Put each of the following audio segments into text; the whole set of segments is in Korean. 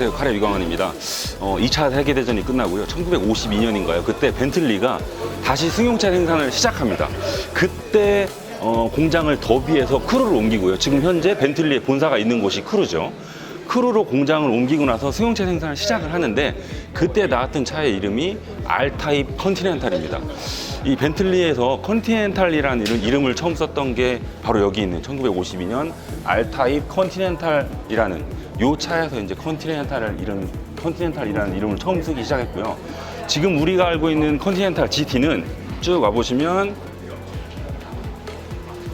안녕하세요. 카레 위광환입니다. 어, 2차 세계대전이 끝나고요. 1952년인가요? 그때 벤틀리가 다시 승용차 생산을 시작합니다. 그때 어, 공장을 더비에서 크루를 옮기고요. 지금 현재 벤틀리의 본사가 있는 곳이 크루죠. 크루로 공장을 옮기고 나서 승용차 생산을 시작을 하는데 그때 나왔던 차의 이름이 R타입 컨티넨탈입니다. 이 벤틀리에서 컨티넨탈이라는 이름을 처음 썼던 게 바로 여기 있는 1952년 R타입 컨티넨탈이라는 요 차에서 이제 컨티넨탈을 이름 컨티넨탈이라는 이름을 처음 쓰기 시작했고요. 지금 우리가 알고 있는 컨티넨탈 GT는 쭉 와보시면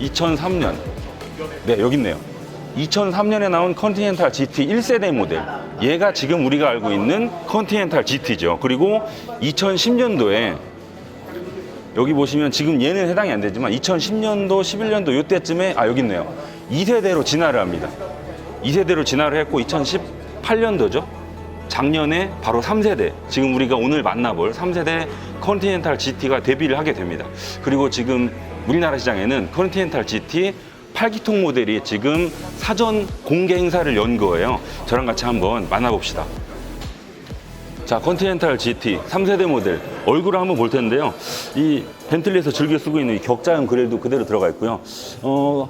2003년 네 여기 있네요. 2003년에 나온 컨티넨탈 GT 1세대 모델 얘가 지금 우리가 알고 있는 컨티넨탈 GT죠. 그리고 2010년도에 여기 보시면 지금 얘는 해당이 안 되지만 2010년도 11년도 요때쯤에 아 여기 있네요. 2세대로 진화를 합니다. 2세대로 진화를 했고 2018년도죠. 작년에 바로 3세대, 지금 우리가 오늘 만나볼 3세대 컨티넨탈 GT가 데뷔를 하게 됩니다. 그리고 지금 우리나라 시장에는 컨티넨탈 GT 8기통 모델이 지금 사전 공개 행사를 연 거예요. 저랑 같이 한번 만나봅시다. 자, 컨티넨탈 GT 3세대 모델 얼굴을 한번 볼 텐데요. 이 벤틀리에서 즐겨 쓰고 있는 이 격자형 그릴도 그대로 들어가 있고요. 어,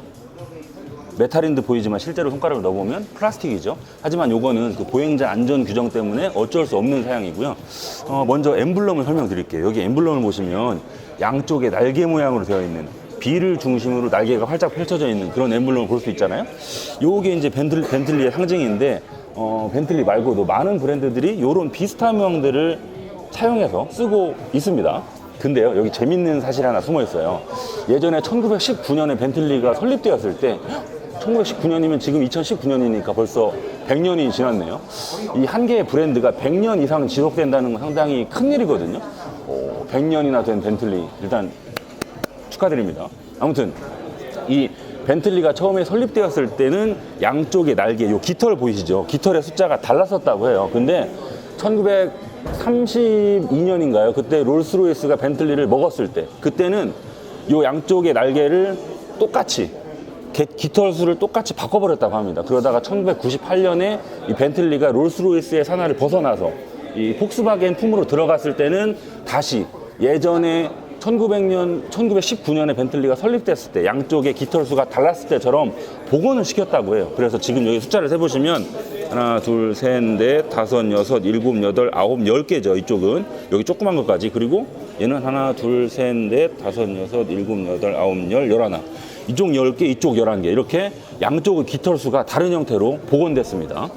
메탈인 듯 보이지만 실제로 손가락을 넣어보면 플라스틱이죠. 하지만 요거는 그 보행자 안전 규정 때문에 어쩔 수 없는 사양이고요. 어, 먼저 엠블럼을 설명드릴게요. 여기 엠블럼을 보시면 양쪽에 날개 모양으로 되어 있는 비를 중심으로 날개가 활짝 펼쳐져 있는 그런 엠블럼을 볼 수 있잖아요. 요게 이제 벤틀, 벤틀리의 상징인데 어, 벤틀리 말고도 많은 브랜드들이 요런 비슷한 모양들을 차용해서 쓰고 있습니다. 근데요, 여기 재밌는 사실 하나 숨어 있어요. 예전에 1919년에 벤틀리가 설립되었을 때 1919년이면 지금 2019년이니까 벌써 100년이 지났네요. 이 한 개의 브랜드가 100년 이상 지속된다는 건 상당히 큰 일이거든요. 어, 100년이나 된 벤틀리 일단 축하드립니다. 아무튼 이 벤틀리가 처음에 설립되었을 때는 양쪽의 날개, 요 깃털 보이시죠? 깃털의 숫자가 달랐었다고 해요. 근데 1932년인가요? 그때 롤스로이스가 벤틀리를 먹었을 때, 그때는 요 양쪽의 날개를 똑같이 개- 깃털 수를 똑같이 바꿔버렸다고 합니다. 그러다가 1998년에 이 벤틀리가 롤스로이스의 산하를 벗어나서 이 폭스바겐 품으로 들어갔을 때는 다시 예전에 1900년, 1919년에 벤틀리가 설립됐을 때 양쪽의 깃털 수가 달랐을 때처럼 복원을 시켰다고 해요. 그래서 지금 여기 숫자를 세보시면 하나, 둘, 셋, 넷, 다섯, 여섯, 일곱, 여덟, 아홉, 열 개죠. 이쪽은 여기 조그만 것까지 그리고 얘는 하나, 둘, 셋, 넷, 다섯, 여섯, 일곱, 여덟, 아홉, 열, 열하나. 이쪽 열 개, 이쪽 열한 개 이렇게 양쪽의 깃털 수가 다른 형태로 복원됐습니다.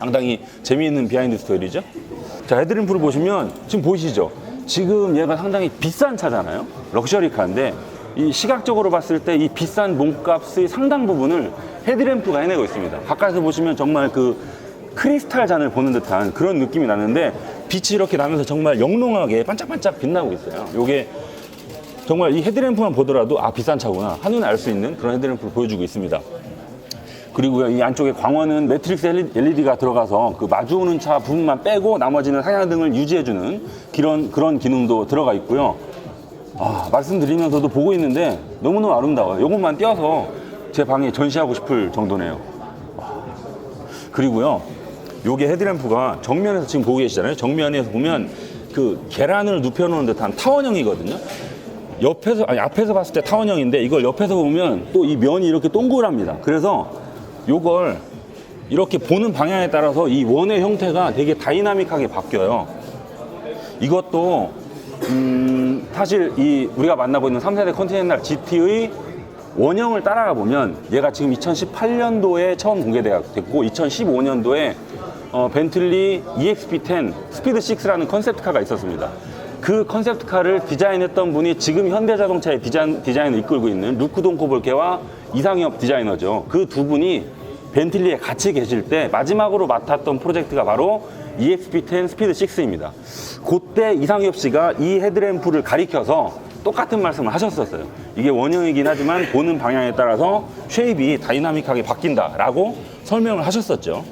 상당히 재미있는 비하인드 스토리죠. 자, 헤드램프를 보시면 지금 보이시죠? 지금 얘가 상당히 비싼 차잖아요. 럭셔리 카인데 이 시각적으로 봤을 때 이 비싼 몸값의 상당 부분을 헤드램프가 해내고 있습니다. 가까이서 보시면 정말 그 크리스탈 잔을 보는 듯한 그런 느낌이 나는데 빛이 이렇게 나면서 정말 영롱하게 반짝반짝 빛나고 있어요. 요게 정말 이 헤드램프만 보더라도 아 비싼 차구나 한눈에 알 수 있는 그런 헤드램프를 보여주고 있습니다. 그리고요 이 안쪽에 광원은 매트릭스 LED가 들어가서 그 마주오는 차 부분만 빼고 나머지는 하향등을 유지해주는 그런 그런 기능도 들어가 있고요. 아 말씀드리면서도 보고 있는데 너무너무 아름다워요. 이것만 띄어서 제 방에 전시하고 싶을 정도네요. 와. 그리고요 요게 헤드램프가 정면에서 지금 보고 계시잖아요. 정면에서 보면 그 계란을 눕혀놓은 듯한 타원형이거든요. 옆에서 아니 앞에서 봤을 때 타원형인데 이걸 옆에서 보면 또 이 면이 이렇게 동그랍니다. 그래서 요걸 이렇게 보는 방향에 따라서 이 원의 형태가 되게 다이나믹하게 바뀌어요. 이것도 음, 사실 이 우리가 만나고 있는 3세대 컨티넨탈 GT의 원형을 따라가 보면 얘가 지금 2018년도에 처음 공개됐고 2015년도에 어, 벤틀리 EXP10 스피드 6라는 컨셉트카가 있었습니다. 그 컨셉트카를 디자인했던 분이 지금 현대자동차의 디자인, 디자인을 이끌고 있는 루크 동코볼케와 이상엽 디자이너죠. 그 두 분이 벤틀리에 같이 계실 때 마지막으로 맡았던 프로젝트가 바로 EXP10 스피드 6입니다. 그때 이상엽 씨가 이 헤드램프를 가리켜서 똑같은 말씀을 하셨었어요. 이게 원형이긴 하지만 보는 방향에 따라서 쉐입이 다이나믹하게 바뀐다라고 설명을 하셨었죠.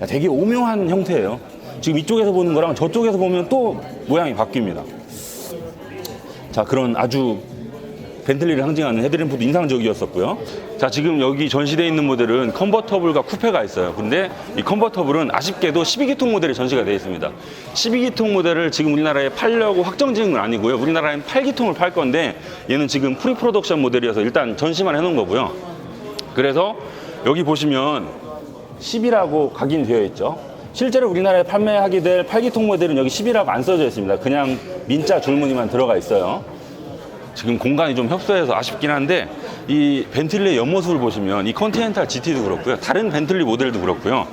야, 되게 오묘한 형태예요. 지금 이쪽에서 보는 거랑 저쪽에서 보면 또 모양이 바뀝니다. 자, 그런 아주 벤틀리를 상징하는 헤드램프도 인상적이었었고요. 자, 지금 여기 전시되어 있는 모델은 컨버터블과 쿠페가 있어요. 근데 이 컨버터블은 아쉽게도 12기통 모델이 전시가 되어 있습니다. 12기통 모델을 지금 우리나라에 팔려고 확정 지은 건 아니고요. 우리나라엔 8기통을 팔 건데 얘는 지금 프리 프로덕션 모델이어서 일단 전시만 해 놓은 거고요. 그래서 여기 보시면 10이라고 각인되어 있죠. 실제로 우리나라에 판매하게 될 8기통 모델은 여기 10이라고 안 써져 있습니다. 그냥 민자 줄무늬만 들어가 있어요. 지금 공간이 좀 협소해서 아쉽긴 한데 이 벤틀리의 옆모습을 보시면 이 컨티넨탈 GT도 그렇고요. 다른 벤틀리 모델도 그렇고요.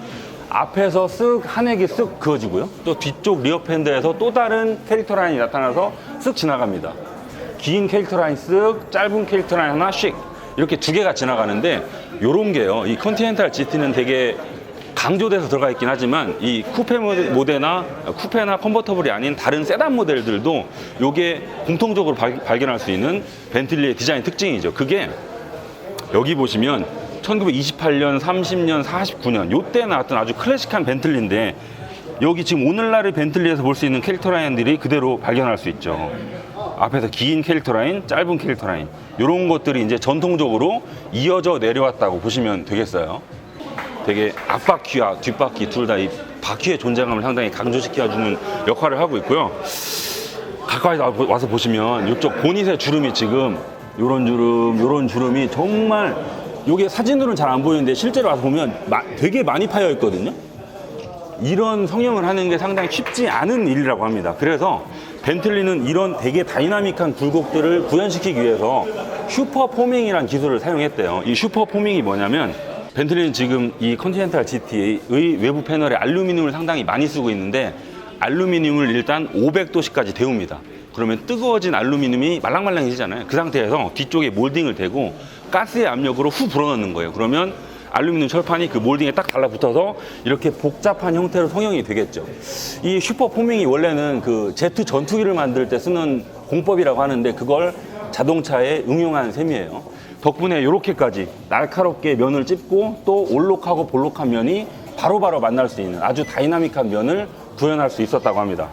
앞에서 쓱 한획이 쓱 그어지고요. 또 뒤쪽 리어 팬더에서 또 다른 캐릭터 라인이 나타나서 쓱 지나갑니다. 긴 캐릭터 라인 쓱, 짧은 캐릭터 라인 하나 씩 이렇게 두 개가 지나가는데 요런 게요. 이 컨티넨탈 GT는 되게 강조돼서 들어가 있긴 하지만 이 쿠페 모델- 모델나 쿠페나 컨버터블이 아닌 다른 세단 모델들도 요게 공통적으로 발, 발견할 수 있는 벤틀리의 디자인 특징이죠. 그게 여기 보시면 1928년, 30년, 49년 요때 나왔던 아주 클래식한 벤틀리인데 여기 지금 오늘날의 벤틀리에서 볼 수 있는 캐릭터 라인들이 그대로 발견할 수 있죠. 앞에서 긴 캐릭터 라인, 짧은 캐릭터 라인 이런 것들이 이제 전통적으로 이어져 내려왔다고 보시면 되겠어요. 되게 앞바퀴와 뒷바퀴 둘 다 이 바퀴의 존재감을 상당히 강조시켜주는 역할을 하고 있고요. 가까이 와- 와서 보시면 이쪽 보닛의 주름이 지금 요런 주름, 요런 주름이 정말 요게 사진으로는 잘 안 보이는데 실제로 와서 보면 마- 되게 많이 파여 있거든요. 이런 성형을 하는 게 상당히 쉽지 않은 일이라고 합니다. 그래서 벤틀리는 이런 되게 다이나믹한 굴곡들을 구현시키기 위해서 슈퍼 포밍이라는 기술을 사용했대요. 이 슈퍼 포밍이 뭐냐면 벤틀리는 지금 이 컨티넨탈 GT의 외부 패널에 알루미늄을 상당히 많이 쓰고 있는데 알루미늄을 일단 500도씨까지 데웁니다. 그러면 뜨거워진 알루미늄이 말랑말랑해지잖아요. 그 상태에서 뒤쪽에 몰딩을 대고 가스의 압력으로 후 불어넣는 거예요. 그러면 알루미늄 철판이 그 몰딩에 딱 달라붙어서 이렇게 복잡한 형태로 성형이 되겠죠. 이 슈퍼 포밍이 원래는 그 제트 전투기를 만들 때 쓰는 공법이라고 하는데 그걸 자동차에 응용한 셈이에요. 덕분에 이렇게까지 날카롭게 면을 찝고 또 올록하고 볼록한 면이 바로 바로 만날 수 있는 아주 다이나믹한 면을 구현할 수 있었다고 합니다.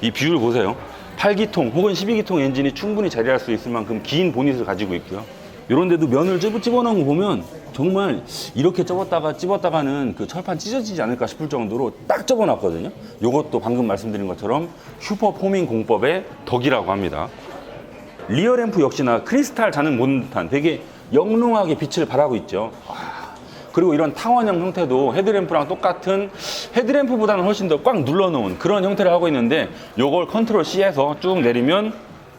이 비율 보세요. 8기통 혹은 12기통 엔진이 충분히 자리할 수 있을 만큼 긴 보닛을 가지고 있고요. 이런 데도 면을 찝어 집어넣은 거 보면 정말 이렇게 접었다가 찝었다가는 그 철판 찢어지지 않을까 싶을 정도로 딱 접어놨거든요. 이것도 방금 말씀드린 것처럼 슈퍼 포밍 공법의 덕이라고 합니다. 리어 램프 역시나 크리스탈 자는 못 듯한 되게 영롱하게 빛을 발하고 있죠. 아, 그리고 이런 타원형 형태도 헤드램프랑 똑같은 헤드램프보다는 훨씬 더 꽉 눌러놓은 그런 형태를 하고 있는데 이걸 컨트롤 C에서 쭉 내리면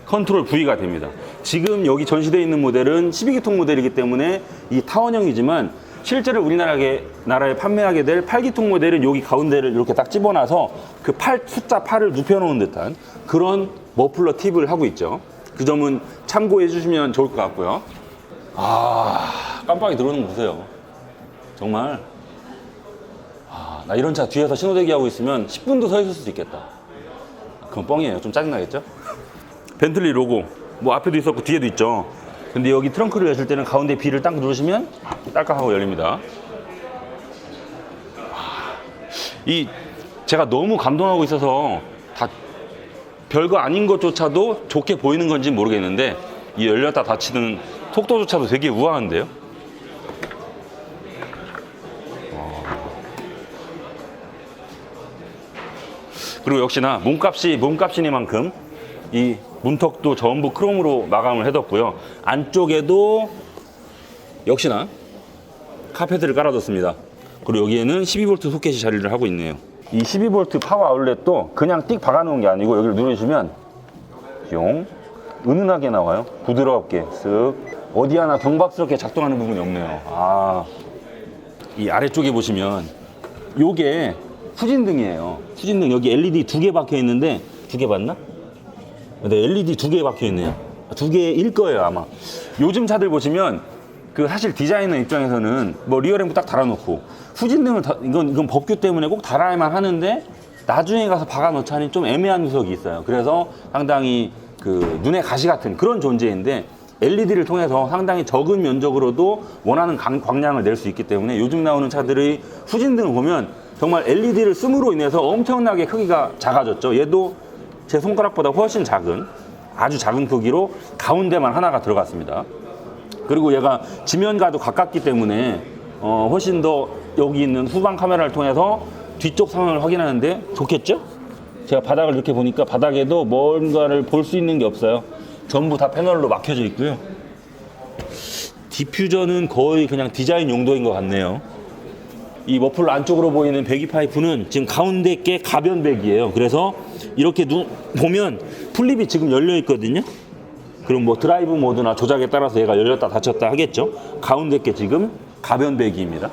컨트롤 V가 됩니다. 지금 여기 전시되어 있는 모델은 12기통 모델이기 때문에 이 타원형이지만 실제로 우리나라에 나라에 판매하게 될 8기통 모델은 여기 가운데를 이렇게 딱 집어놔서 그 8, 숫자 8을 눕혀놓은 듯한 그런 머플러 팁을 하고 있죠. 그 점은 참고해 주시면 좋을 것 같고요. 아, 깜빡이 들어오는 거 보세요. 정말. 아, 나 이런 차 뒤에서 신호대기 하고 있으면 10분도 서 있을 수도 있겠다. 그건 뻥이에요. 좀 짜증나겠죠? 벤틀리 로고. 뭐 앞에도 있었고 뒤에도 있죠. 근데 여기 트렁크를 여실 때는 가운데 B를 딱 누르시면 딸깍하고 열립니다. 이 제가 너무 감동하고 있어서 다 별거 아닌 것조차도 좋게 보이는 건지 모르겠는데 이 열렸다 닫히는 속도조차도 되게 우아한데요. 그리고 역시나 몸값이 몸값이니만큼 이 문턱도 전부 크롬으로 마감을 해뒀고요. 안쪽에도 역시나 카페트를 깔아뒀습니다. 그리고 여기에는 12V 소켓이 자리를 하고 있네요. 이 12V 파워 아울렛도 그냥 띡 박아놓은 게 아니고 여기를 누르시면 용 은은하게 나와요. 부드럽게 쓱 어디 하나 경박스럽게 작동하는 부분이 없네요. 아, 이 아래쪽에 보시면 요게 후진등이에요. 후진등 여기 LED 두 개 박혀 있는데 두 개 봤나? 근데 LED 두 개 박혀 있네요. 두 개일 거예요 아마. 요즘 차들 보시면 그 사실 디자이너 입장에서는 뭐 리어램프 딱 달아놓고 후진등을 다- 이건 이건 법규 때문에 꼭 달아야만 하는데 나중에 가서 박아 놓자니 좀 애매한 구석이 있어요. 그래서 상당히 그 눈에 가시 같은 그런 존재인데 LED를 통해서 상당히 적은 면적으로도 원하는 강- 광량을 낼 수 있기 때문에 요즘 나오는 차들의 후진등을 보면 정말 LED를 씀으로 인해서 엄청나게 크기가 작아졌죠. 얘도 제 손가락보다 훨씬 작은 아주 작은 크기로 가운데만 하나가 들어갔습니다. 그리고 얘가 지면과도 가깝기 때문에 어, 훨씬 더 여기 있는 후방 카메라를 통해서 뒤쪽 상황을 확인하는데 좋겠죠? 제가 바닥을 이렇게 보니까 바닥에도 뭔가를 볼 수 있는 게 없어요. 전부 다 패널로 막혀져 있고요. 디퓨저는 거의 그냥 디자인 용도인 것 같네요. 이 머플러 안쪽으로 보이는 배기 파이프는 지금 가운데 게 가변 배기예요. 그래서 이렇게 눈 보면 풀립이 지금 열려 있거든요. 그럼 뭐 드라이브 모드나 조작에 따라서 얘가 열렸다 닫혔다 하겠죠. 가운데 게 지금 가변 배기입니다.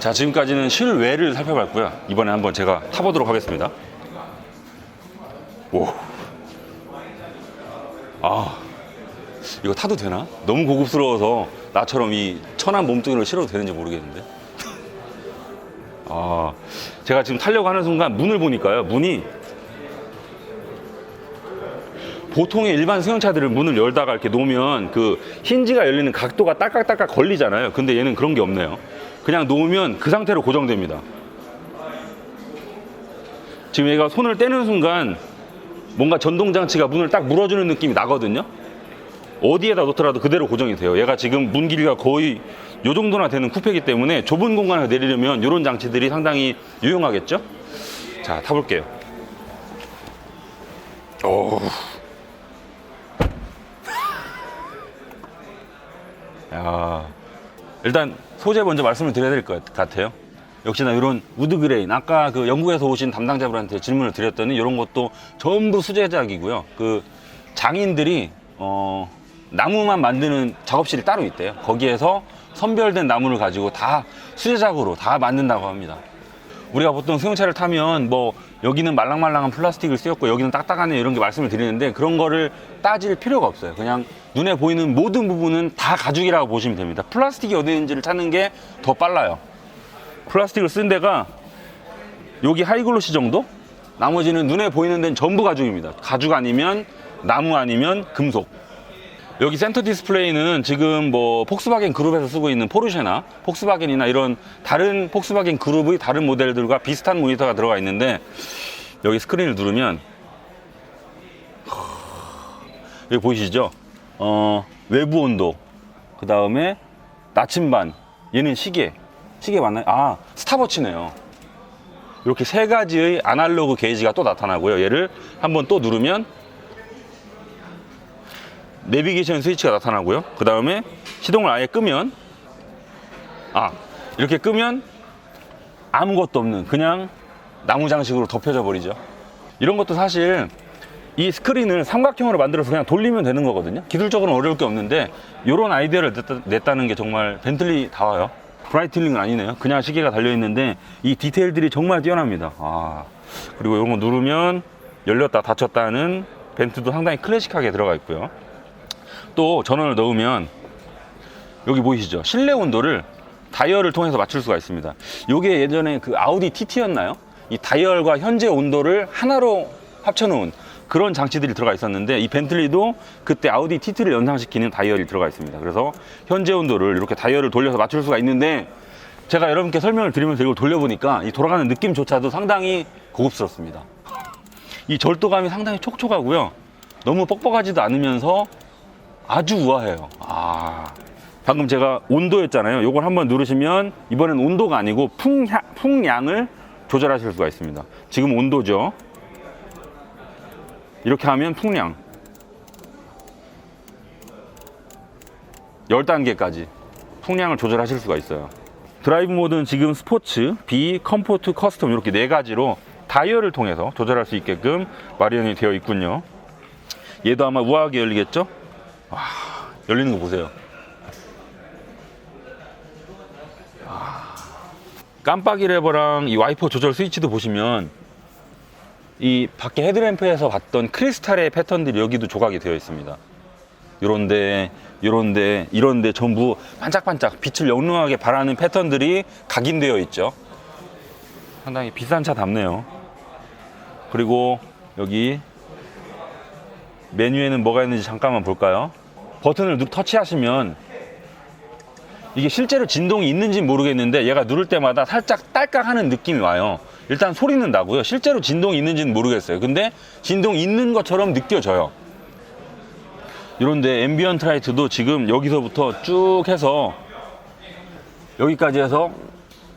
자, 지금까지는 실외를 살펴봤고요. 이번에 한번 제가 타보도록 하겠습니다. 오. 아, 이거 타도 되나? 너무 고급스러워서 나처럼 이 천한 몸뚱이를 실어도 되는지 모르겠는데. 아, 제가 지금 타려고 하는 순간 문을 보니까요. 문이 보통의 일반 승용차들은 문을 열다가 이렇게 놓으면 그 힌지가 열리는 각도가 딸깍딸깍 걸리잖아요. 근데 얘는 그런 게 없네요. 그냥 놓으면 그 상태로 고정됩니다. 지금 얘가 손을 떼는 순간 뭔가 전동장치가 문을 딱 물어주는 느낌이 나거든요. 어디에다 놓더라도 그대로 고정이 돼요. 얘가 지금 문 길이가 거의 요 정도나 되는 쿠페이기 때문에 좁은 공간을 내리려면 이런 장치들이 상당히 유용하겠죠? 자, 타볼게요. 오. 야, 일단 소재 먼저 말씀을 드려야 될 것 같아요. 역시나 이런 우드 그레인 아까 그 영국에서 오신 담당자분한테 질문을 드렸더니 이런 것도 전부 수제작이고요. 그 장인들이 어 나무만 만드는 작업실이 따로 있대요. 거기에서 선별된 나무를 가지고 다 수제작으로 다 만든다고 합니다. 우리가 보통 승용차를 타면 뭐 여기는 말랑말랑한 플라스틱을 쓰였고 여기는 딱딱하네 이런 게 말씀을 드리는데 그런 거를 따질 필요가 없어요. 그냥 눈에 보이는 모든 부분은 다 가죽이라고 보시면 됩니다. 플라스틱이 어디 있는지를 찾는 게 더 빨라요. 플라스틱을 쓴 데가 여기 하이글로시 정도? 나머지는 눈에 보이는 데는 전부 가죽입니다. 가죽 아니면 나무 아니면 금속. 여기 센터 디스플레이는 지금 뭐 폭스바겐 그룹에서 쓰고 있는 포르쉐나 폭스바겐이나 이런 다른 폭스바겐 그룹의 다른 모델들과 비슷한 모니터가 들어가 있는데 여기 스크린을 누르면 여기 보이시죠? 어, 외부 온도 그 다음에 나침반 얘는 시계 시계 맞나요? 아 스탑워치네요. 이렇게 세 가지의 아날로그 게이지가 또 나타나고요. 얘를 한번 또 누르면 내비게이션 스위치가 나타나고요. 그 다음에 시동을 아예 끄면 아 이렇게 끄면 아무것도 없는 그냥 나무 장식으로 덮여져 버리죠. 이런 것도 사실 이 스크린을 삼각형으로 만들어서 그냥 돌리면 되는 거거든요. 기술적으로는 어려울 게 없는데 이런 아이디어를 냈다, 는게 정말 벤틀리 다워요. 브라이틀링은 아니네요. 그냥 시계가 달려 있는데 이 디테일들이 정말 뛰어납니다. 아 그리고 이런 거 누르면 열렸다 닫혔다는 벤트도 상당히 클래식하게 들어가 있고요. 또 전원을 넣으면 여기 보이시죠? 실내 온도를 다이얼을 통해서 맞출 수가 있습니다. 이게 예전에 그 아우디 TT였나요? 이 다이얼과 현재 온도를 하나로 합쳐놓은 그런 장치들이 들어가 있었는데 이 벤틀리도 그때 아우디 TT를 연상시키는 다이얼이 들어가 있습니다. 그래서 현재 온도를 이렇게 다이얼을 돌려서 맞출 수가 있는데 제가 여러분께 설명을 드리면서 이걸 돌려보니까 이 돌아가는 느낌조차도 상당히 고급스럽습니다. 이 절도감이 상당히 촉촉하고요. 너무 뻑뻑하지도 않으면서 아주 우아해요. 아. 방금 제가 온도였잖아요. 이걸 한번 누르시면 이번엔 온도가 아니고 풍향, 풍량을 조절하실 수가 있습니다. 지금 온도죠. 이렇게 하면 풍량 10단계까지 풍량을 조절하실 수가 있어요. 드라이브 모드는 지금 스포츠, B, 컴포트, 커스텀 이렇게 네 가지로 다이얼을 통해서 조절할 수 있게끔 마련이 되어 있군요. 얘도 아마 우아하게 열리겠죠? 와, 열리는 거 보세요. 아, 깜빡이 레버랑 이 와이퍼 조절 스위치도 보시면 이 밖에 헤드램프에서 봤던 크리스탈의 패턴들이 여기도 조각이 되어 있습니다. 요런데, 요런데, 이런데 전부 반짝반짝 빛을 영롱하게 발하는 패턴들이 각인되어 있죠. 상당히 비싼 차 답네요. 그리고 여기 메뉴에는 뭐가 있는지 잠깐만 볼까요? 버튼을 누 터치하시면 이게 실제로 진동이 있는지 모르겠는데 얘가 누를 때마다 살짝 딸깍 하는 느낌이 와요. 일단 소리는 나고요. 실제로 진동이 있는지는 모르겠어요. 근데 진동 있는 것처럼 느껴져요. 이런데 앰비언트 라이트도 지금 여기서부터 쭉 해서 여기까지 해서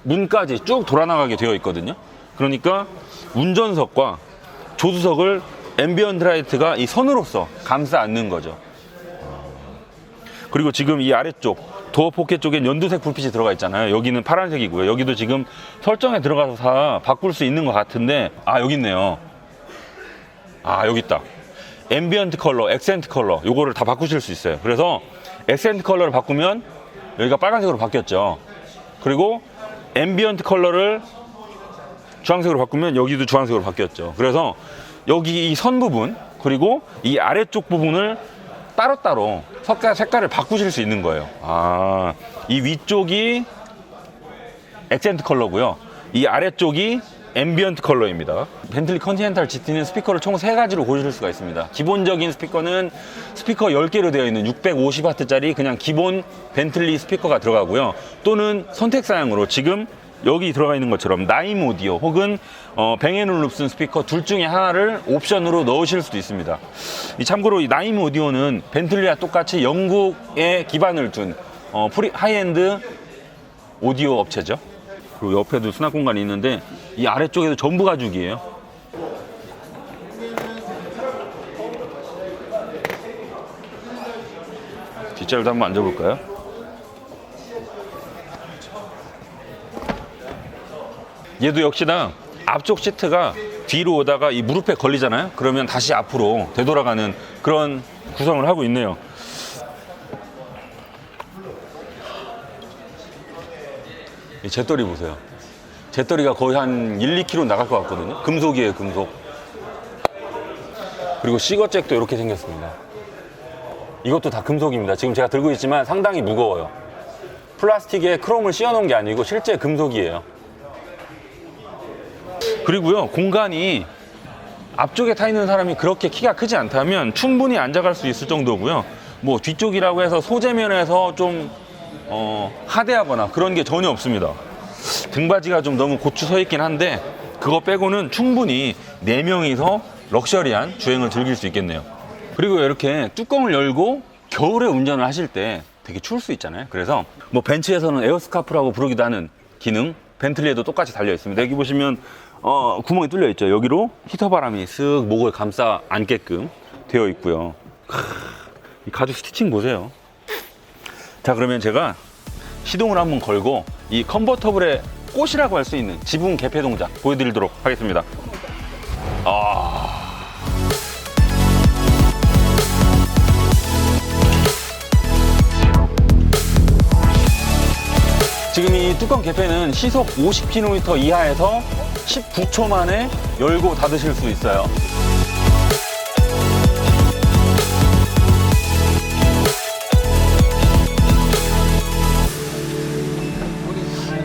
문까지 쭉 돌아나가게 되어 있거든요. 그러니까 운전석과 조수석을 앰비언트 라이트가 이 선으로서 감싸 안는 거죠. 그리고 지금 이 아래쪽 도어 포켓 쪽엔 연두색 불빛이 들어가 있잖아요. 여기는 파란색이고요. 여기도 지금 설정에 들어가서 다 바꿀 수 있는 것 같은데 아 여기 있네요. 아 여기 있다. 앰비언트 컬러, 액센트 컬러 요거를 다 바꾸실 수 있어요. 그래서 액센트 컬러를 바꾸면 여기가 빨간색으로 바뀌었죠. 그리고 앰비언트 컬러를 주황색으로 바꾸면 여기도 주황색으로 바뀌었죠. 그래서 여기 이 선 부분 그리고 이 아래쪽 부분을 따로따로 색깔, 색깔을 바꾸실 수 있는 거예요. 아, 이 위쪽이 액센트 컬러고요. 이 아래쪽이 앰비언트 컬러입니다. 벤틀리 컨티넨탈 GT는 스피커를 총 세가지로 고르실 수가 있습니다. 기본적인 스피커는 스피커 10개로 되어 있는 650W짜리 그냥 기본 벤틀리 스피커가 들어가고요. 또는 선택 사양으로 지금 여기 들어가 있는 것처럼 나임 오디오 혹은 어, 뱅앤올룹슨 스피커 둘 중에 하나를 옵션으로 넣으실 수도 있습니다. 이 참고로 이 나임 오디오는 벤틀리와 똑같이 영국에 기반을 둔 어, 프리 하이엔드 오디오 업체죠. 그리고 옆에도 수납 공간이 있는데 이 아래쪽에도 전부 가죽이에요. 뒷자리도 한번 앉아볼까요? 얘도 역시나 앞쪽 시트가 뒤로 오다가 이 무릎에 걸리잖아요. 그러면 다시 앞으로 되돌아가는 그런 구성을 하고 있네요. 이 잿더리 보세요. 잿더리가 거의 한 1, 2kg 나갈 것 같거든요. 금속이에요, 금속. 그리고 시거잭도 이렇게 생겼습니다. 이것도 다 금속입니다. 지금 제가 들고 있지만 상당히 무거워요. 플라스틱에 크롬을 씌워놓은 게 아니고 실제 금속이에요. 그리고요, 공간이 앞쪽에 타 있는 사람이 그렇게 키가 크지 않다면 충분히 앉아갈 수 있을 정도고요. 뭐 뒤쪽이라고 해서 소재면에서 좀 어, 하대하거나 그런 게 전혀 없습니다. 등받이가 좀 너무 고추 서 있긴 한데 그거 빼고는 충분히 네명이서 럭셔리한 주행을 즐길 수 있겠네요. 그리고 이렇게 뚜껑을 열고 겨울에 운전을 하실 때 되게 추울 수 있잖아요. 그래서 뭐 벤츠에서는 에어스카프라고 부르기도 하는 기능 벤틀리에도 똑같이 달려 있습니다. 여기 보시면 어, 구멍이 뚫려 있죠. 여기로 히터 바람이 쓱 목을 감싸 안게끔 되어 있고요. 크, 이 가죽 스티칭 보세요. 자 그러면 제가 시동을 한번 걸고 이 컨버터블의 꽃이라고 할 수 있는 지붕 개폐 동작 보여드리도록 하겠습니다. 아. 지금 이 뚜껑 개폐는 시속 50km 이하에서 19초 만에 열고 닫으실 수 있어요.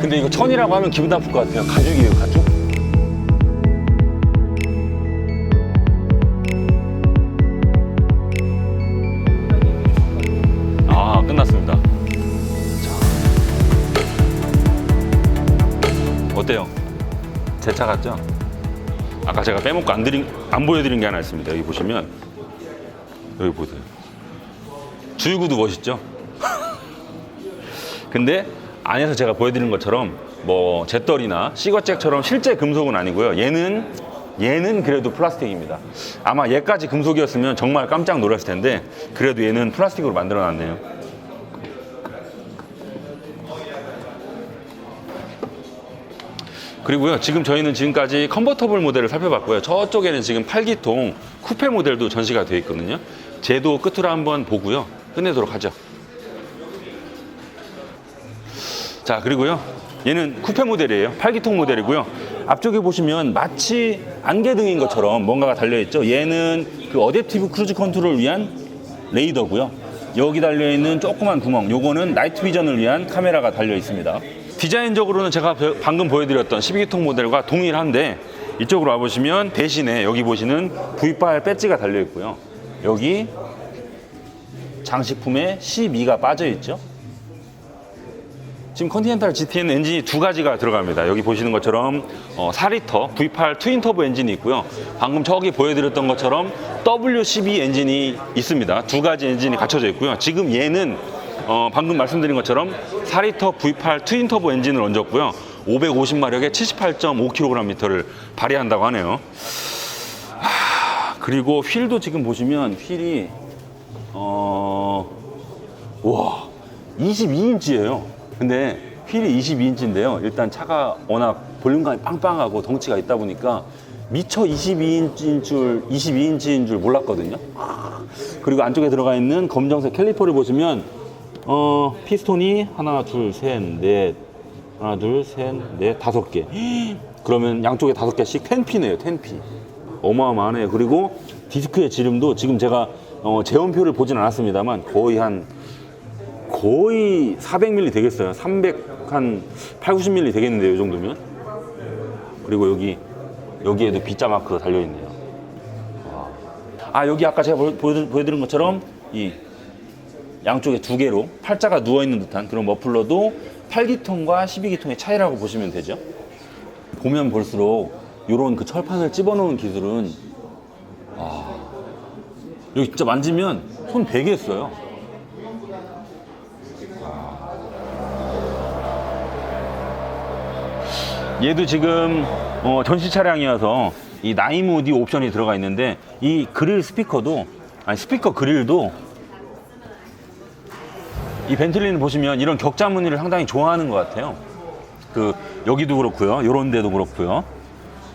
근데 이거 천이라고 하면 기분 나쁠 것 같아요. 가죽이에요, 가죽. 같죠? 아까 제가 빼먹고 안, 드린, 안 보여드린 게 하나 있습니다. 여기 보시면 여기 보세요. 주유구도 멋있죠? 근데 안에서 제가 보여드린 것처럼 뭐 잿더리나 시거잭처럼 실제 금속은 아니고요. 얘는 얘는 그래도 플라스틱입니다. 아마 얘까지 금속이었으면 정말 깜짝 놀랐을 텐데 그래도 얘는 플라스틱으로 만들어 놨네요. 그리고요, 지금 저희는 지금까지 컨버터블 모델을 살펴봤고요. 저쪽에는 지금 8기통 쿠페 모델도 전시가 되어 있거든요. 제도 끝으로 한번 보고요. 끝내도록 하죠. 자, 그리고요. 얘는 쿠페 모델이에요. 8기통 모델이고요. 앞쪽에 보시면 마치 안개등인 것처럼 뭔가가 달려있죠. 얘는 그 어댑티브 크루즈 컨트롤을 위한 레이더고요. 여기 달려있는 조그만 구멍, 요거는 나이트 비전을 위한 카메라가 달려 있습니다. 디자인적으로는 제가 벼- 방금 보여드렸던 12기통 모델과 동일한데 이쪽으로 와보시면 대신에 여기 보시는 V8 배지가 달려 있고요. 여기 장식품에 12가 빠져 있죠. 지금 컨티넨탈 GT에는 엔진이 두 가지가 들어갑니다. 여기 보시는 것처럼 어, 4리터 V8 트윈 터보 엔진이 있고요. 방금 저기 보여드렸던 것처럼 W12 엔진이 있습니다. 두 가지 엔진이 갖춰져 있고요. 지금 얘는 어, 방금 말씀드린 것처럼 4리터 V8 트윈 터보 엔진을 얹었고요. 550마력에 78.5kgm를 발휘한다고 하네요. 하, 그리고 휠도 지금 보시면 휠이 어, 와 22인치예요. 근데 휠이 22인치인데요. 일단 차가 워낙 볼륨감이 빵빵하고 덩치가 있다 보니까 미처 22인치인 줄 22인치인 줄 몰랐거든요. 그리고 안쪽에 들어가 있는 검정색 캘리퍼를 보시면 어 피스톤이 하나 둘 셋 넷 하나 둘 셋 넷 다섯 개. 그러면 양쪽에 다섯 개씩 10피네요. 10피. 어마어마하네요. 그리고 디스크의 지름도 지금 제가 어, 재원표를 보진 않았습니다만 거의 한 거의 400mm 되겠어요. 300 한 8, 90mm 되겠는데요, 이 정도면. 그리고 여기 여기에도 B자 마크 달려 있네요. 아 여기 아까 제가 보여드린 것처럼 이 양쪽에 두 개로 팔자가 누워 있는 듯한 그런 머플러도 8기통과 12기통의 차이라고 보시면 되죠. 보면 볼수록 이런 그 철판을 집어넣은 기술은 아, 여기 진짜 만지면 손 베겠어요. 얘도 지금 어, 전시 차량이어서 이 나이모디 옵션이 들어가 있는데 이 그릴 스피커도 아니 스피커 그릴도 이 벤틀리는 보시면 이런 격자 무늬를 상당히 좋아하는 것 같아요. 그 여기도 그렇고요, 이런 데도 그렇고요,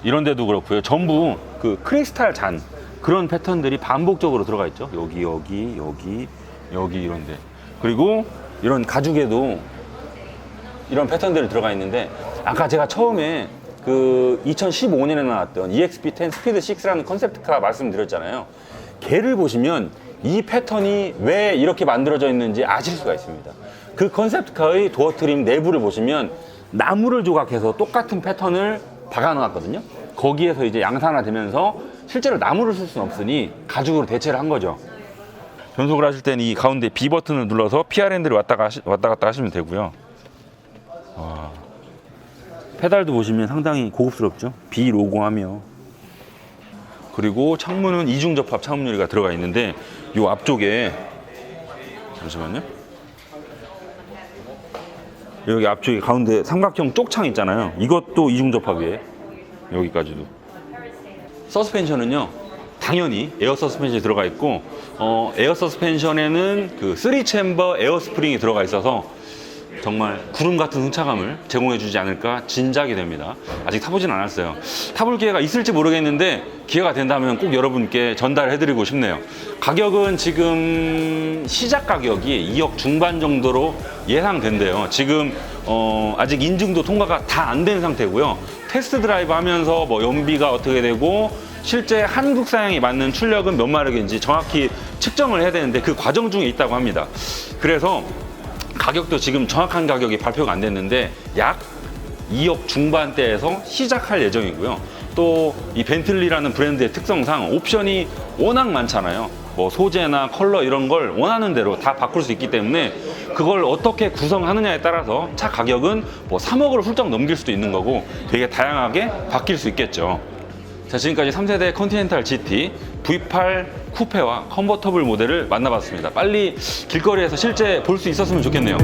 이런 데도 그렇고요. 전부 그 크리스탈 잔 그런 패턴들이 반복적으로 들어가 있죠. 여기 여기 여기 여기 이런 데 그리고 이런 가죽에도 이런 패턴들이 들어가 있는데 아까 제가 처음에 그 2015년에 나왔던 EXP10 스피드 6라는 컨셉트카 말씀드렸잖아요. 걔를 보시면 이 패턴이 왜 이렇게 만들어져 있는지 아실 수가 있습니다. 그 컨셉트카의 도어 트림 내부를 보시면 나무를 조각해서 똑같은 패턴을 박아놨거든요. 거기에서 이제 양산화되면서 실제로 나무를 쓸 수는 없으니 가죽으로 대체를 한 거죠. 변속을 하실 때는 이 가운데 B 버튼을 눌러서 PR핸들을 왔다, 가시, 왔다 갔다 하시면 되고요. 페달도 보시면 상당히 고급스럽죠. B 로고하며 그리고 창문은 이중 접합 창문 유리가 들어가 있는데 이 앞쪽에 잠시만요. 여기 앞쪽에 가운데 삼각형 쪽창 있잖아요. 이것도 이중 접합이에요. 여기까지도. 서스펜션은요. 당연히 에어 서스펜션이 들어가 있고 어, 에어 서스펜션에는 그 3챔버 에어 스프링이 들어가 있어서 정말 구름 같은 승차감을 제공해 주지 않을까 진작이 됩니다. 아직 타보진 않았어요. 타볼 기회가 있을지 모르겠는데 기회가 된다면 꼭 여러분께 전달해 드리고 싶네요. 가격은 지금 시작 가격이 2억 중반 정도로 예상된대요. 지금 어, 아직 인증도 통과가 다 안 된 상태고요. 테스트 드라이브 하면서 뭐 연비가 어떻게 되고 실제 한국 사양이 맞는 출력은 몇 마력인지 정확히 측정을 해야 되는데 그 과정 중에 있다고 합니다. 그래서 가격도 지금 정확한 가격이 발표가 안 됐는데 약 2억 중반대에서 시작할 예정이고요. 또 이 벤틀리라는 브랜드의 특성상 옵션이 워낙 많잖아요. 뭐 소재나 컬러 이런 걸 원하는 대로 다 바꿀 수 있기 때문에 그걸 어떻게 구성하느냐에 따라서 차 가격은 뭐 3억을 훌쩍 넘길 수도 있는 거고 되게 다양하게 바뀔 수 있겠죠. 자, 지금까지 3세대 컨티넨탈 GT V8 쿠페와 컨버터블 모델을 만나봤습니다. 빨리 길거리에서 실제 볼 수 있었으면 좋겠네요.